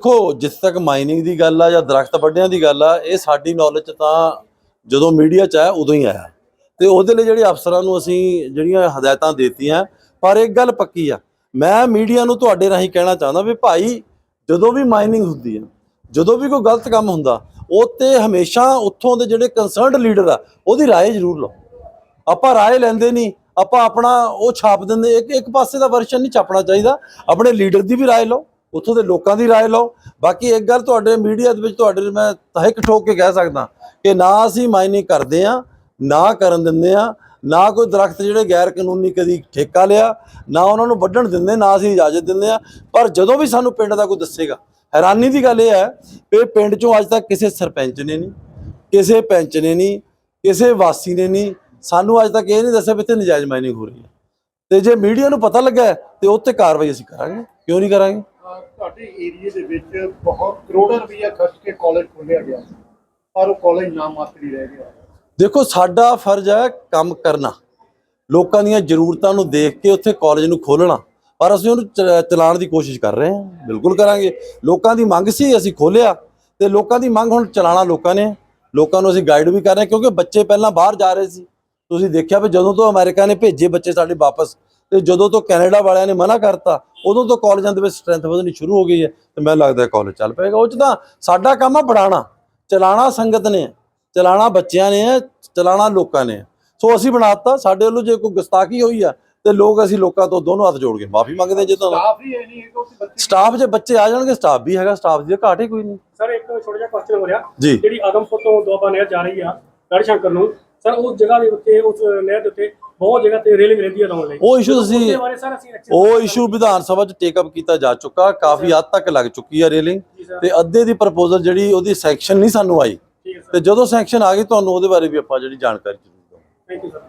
ਦੇਖੋ ਜਿੱਥੇ ਤੱਕ ਮਾਈਨਿੰਗ ਦੀ ਗੱਲ ਆ ਜਾਂ ਦਰਖਤ ਵੱਢਿਆਂ ਦੀ ਗੱਲ ਆ ਇਹ ਸਾਡੀ ਨੌਲੇਜ 'ਚ ਤਾਂ ਜਦੋਂ ਮੀਡੀਆ 'ਚ ਆਇਆ ਉਦੋਂ ਹੀ ਆਇਆ ਤੇ ਉਹਦੇ ਲਈ ਜਿਹੜੇ ਅਫਸਰਾਂ ਨੂੰ ਅਸੀਂ ਜਿਹੜੀਆਂ ਹਦਾਇਤਾਂ ਦਿੱਤੀਆਂ ਪਰ ਇੱਕ ਗੱਲ ਪੱਕੀ ਆ ਮੈਂ ਮੀਡੀਆ ਨੂੰ ਤੁਹਾਡੇ ਰਾਹੀਂ ਕਹਿਣਾ ਚਾਹੁੰਦਾ ਵੀ ਭਾਈ ਜਦੋਂ ਵੀ ਮਾਈਨਿੰਗ ਹੁੰਦੀ ਆ ਜਦੋਂ ਵੀ ਕੋਈ ਗਲਤ ਕੰਮ ਹੁੰਦਾ ਉਹ ਤੇ ਹਮੇਸ਼ਾ ਉੱਥੋਂ ਦੇ ਜਿਹੜੇ ਕੰਸਰਨਡ ਲੀਡਰ ਆ ਉਹਦੀ رائے ਜ਼ਰੂਰ ਲਓ ਆਪਾਂ ਰਾਏ ਲੈਂਦੇ ਨਹੀਂ ਆਪਾਂ ਆਪਣਾ ਉਹ ਛਾਪ ਦਿੰਦੇ ਇੱਕ ਇੱਕ ਪਾਸੇ ਦਾ ਵਰਸ਼ਨ ਨਹੀਂ ਛਾਪਣਾ ਚਾਹੀਦਾ ਆਪਣੇ ਲੀਡਰ ਦੀ ਵੀ ਰਾਏ ਲਓ ਉੱਥੋਂ ਦੇ ਲੋਕਾਂ ਦੀ ਰਾਏ ਲਓ। ਬਾਕੀ ਇੱਕ ਗੱਲ ਤੁਹਾਡੇ ਮੀਡੀਆ ਦੇ ਵਿੱਚ ਤੁਹਾਡੇ ਮੈਂ ਤਹਿਕ ਠੋਕ ਕੇ ਕਹਿ ਸਕਦਾ ਕਿ ਨਾ ਅਸੀਂ ਮਾਈਨਿੰਗ ਕਰਦੇ ਆ ਨਾ ਕਰਨ ਦਿੰਦੇ ਆ ਨਾ ਕੋਈ ਦਰਖਤ ਜਿਹੜੇ ਗੈਰ ਕਾਨੂੰਨੀ ਕਦੀ ਠੇਕਾ ਲਿਆ ਨਾ ਉਹਨਾਂ ਨੂੰ ਵੱਢਣ ਦਿੰਦੇ ਨਾ ਅਸੀਂ ਇਜਾਜ਼ਤ ਦਿੰਦੇ ਆ ਪਰ ਜਦੋਂ ਵੀ ਸਾਨੂੰ ਪਿੰਡ ਦਾ ਕੋਈ ਦੱਸੇਗਾ ਹੈਰਾਨੀ ਦੀ ਗੱਲ ਇਹ ਹੈ ਕਿ ਪਿੰਡ ਚੋਂ ਅੱਜ ਤੱਕ ਕਿਸੇ ਸਰਪੰਚ ਨੇ ਨਹੀਂ ਕਿਸੇ ਪੈਂਚ ਨੇ ਨਹੀਂ ਕਿਸੇ ਵਾਸੀ ਨੇ ਨਹੀਂ ਸਾਨੂੰ ਅੱਜ ਤੱਕ ਇਹ ਨਹੀਂ ਦੱਸਿਆ ਵੀ ਇੱਥੇ ਨਜਾਇਜ਼ ਮਾਈਨਿੰਗ ਹੋ ਰਹੀ ਹੈ। ਤੇ ਜੇ ਮੀਡੀਆ ਨੂੰ ਪਤਾ ਲੱਗਾ ਹੈ, ਤੇ ਉਹ ਕਾਰਵਾਈ ਅਸੀਂ ਕਰਾਂਗੇ। ਕਿਉਂ ਨਹੀਂ ਕਰਾਂਗੇ? ਤੁਹਾਡੇ ਏਰੀਏ ਦੇ ਵਿੱਚ ਬਹੁਤ ਕਰੋੜਾਂ ਰੁਪਈਆ ਖਰਚ ਕੇ ਕਾਲਜ ਖੋਲ੍ਹਿਆ ਗਿਆ ਪਰ ਉਹ ਕਾਲਜ ਨਾਮ ਮਾਤਰੀ ਰਹਿ ਗਿਆ। ਦੇਖੋ, ਸਾਡਾ ਫਰਜ਼ ਹੈ ਕੰਮ ਕਰਨਾ। ਲੋਕਾਂ ਦੀਆਂ ਜ਼ਰੂਰਤਾਂ ਨੂੰ ਦੇਖ ਕੇ ਉੱਥੇ ਕਾਲਜ ਨੂੰ ਖੋਲਣਾ ਪਰ ਅਸੀਂ ਉਹਨੂੰ ਚਲਾਉਣ ਦੀ ਕੋਸ਼ਿਸ਼ ਕਰ ਰਹੇ ਹਾਂ। ਬਿਲਕੁਲ ਕਰਾਂਗੇ। ਲੋਕਾਂ ਦੀ ਮੰਗ ਸੀ, ਅਸੀਂ ਖੋਲਿਆ ਤੇ ਲੋਕਾਂ ਦੀ ਮੰਗ ਹੁਣ ਚਲਾਉਣਾ ਲੋਕਾਂ ਨੇ। ਲੋਕਾਂ ਨੂੰ ਅਸੀਂ ਗਾਈਡ ਵੀ ਕਰ ਰਹੇ ਕਿਉਂਕਿ ਬੱਚੇ ਪਹਿਲਾਂ ਬਾਹਰ ਜਾ ਰਹੇ ਸੀ। ਤੁਸੀਂ ਦੇਖਿਆ ਵੀ ਜਦੋਂ ਤੋਂ ਅਮਰੀਕਾ ਨੇ ਭੇਜੇ ਬੱਚੇ ਸਾਡੇ ਵਾਪਸ ਤੇ ਜਦੋਂ ਤੋਂ ਕੈਨੇਡਾ ਵਾਲਿਆਂ ਨੇ ਮਨਾ ਕਰਤਾ ਉਦੋਂ ਤੋਂ ਕਾਲਜਾਂ ਦੇ ਵਿੱਚ ਸਟਰੈਂਥ ਵਧਣੀ ਸ਼ੁਰੂ ਹੋ ਗਈ ਹੈ ਤੇ ਮੈਨੂੰ ਲੱਗਦਾ ਕਾਲਜ ਚੱਲ ਪਏਗਾ। ਉਹ ਚ ਤਾਂ ਸਾਡਾ ਕੰਮ ਆ ਬਣਾਉਣਾ ਚਲਾਉਣਾ ਸੰਗਤ ਨੇ ਹੈ, ਚਲਾਉਣਾ ਬੱਚਿਆਂ ਨੇ ਹੈ, ਚਲਾਉਣਾ ਲੋਕਾਂ ਨੇ। ਸੋ ਅਸੀਂ ਬਣਾਤਾ ਸਾਡੇ ਵੱਲੋਂ ਜੇ ਕੋਈ ਗੁਸਤਾਖੀ ਹੋਈ ਆ ਤੇ ਲੋਕ ਅਸੀਂ ਲੋਕਾਂ ਤੋਂ ਦੋਨੋਂ ਹੱਥ ਜੋੜ ਕੇ ਮਾਫੀ ਮੰਗਦੇ ਜੇ ਤਾਂ ਸਟਾਫ ਹੀ ਨਹੀਂ ਹੈਗਾ ਉੱਥੇ ਬੱਚੇ ਸਟਾਫ ਜੇ ਬੱਚੇ ਆ ਜਾਣਗੇ ਸਟਾਫ ਵੀ ਹੈਗਾ ਸਟਾਫ ਦੀ ਘਾਟ ਹੀ ਕੋਈ ਨਹੀਂ। ਸਰ ਇੱਕ ਛੋਟਾ ਜਿਹਾ ਕੁਐਸਚਨ ਹੋ ਰਿਹਾ। ਜਿਹੜੀ ਆਦਮਪੁਰ ਤੋਂ ਦੁਆਬਾ ਨਹਿਰ ਜਾ ਰਹੀ ਆ ਗੜ ਸ਼ੰਕਰ ਨੂੰ ਸਰ ਉਸ ਜਗ੍ਹਾ ਦੇ ਉੱਤੇ ਉਸ ਨਹਿਰ ਦੇ ਉੱਤੇ ਬਹੁਤ ਜਗ੍ਹਾ ਤੇ ਰੇਲਿੰਗ ਰਹਿੰਦੀ ਆ ਲਾਉਣ ਲਈ। ਉਹ ਬਾਰੇ ਸਰ ਅਸੀਂ action ਉਹ ਇਸ਼ੂ ਵਿਧਾਨ ਸਭਾ 'ਚ ਟੇਕ ਅਪ ਕੀਤਾ ਜਾ ਚੁੱਕਾ ਕਾਫੀ ਹੱਦ ਤੱਕ ਲੱਗ ਚੁੱਕੀ ਹੈ ਰੇਲਿੰਗ। ਤੇ ਅੱਧੇ ਦੀ ਪ੍ਰਪੋਜ਼ਲ ਜਿਹੜੀ ਉਹਦੀ ਸੈਕਸ਼ਨ ਨਹੀਂ ਸਾਨੂੰ ਆਈ। ਹੈ ਤੇ ਜਦੋਂ ਸੈਕਸ਼ਨ ਆ ਗਈ ਤੁਹਾਨੂੰ ਉਹਦੇ ਬਾਰੇ ਵੀ ਆਪਾਂ ਜਿਹੜੀ ਜਾਣਕਾਰੀ ਜ਼ਰੂਰ ਦਵਾਂਗੇ। Thank you sir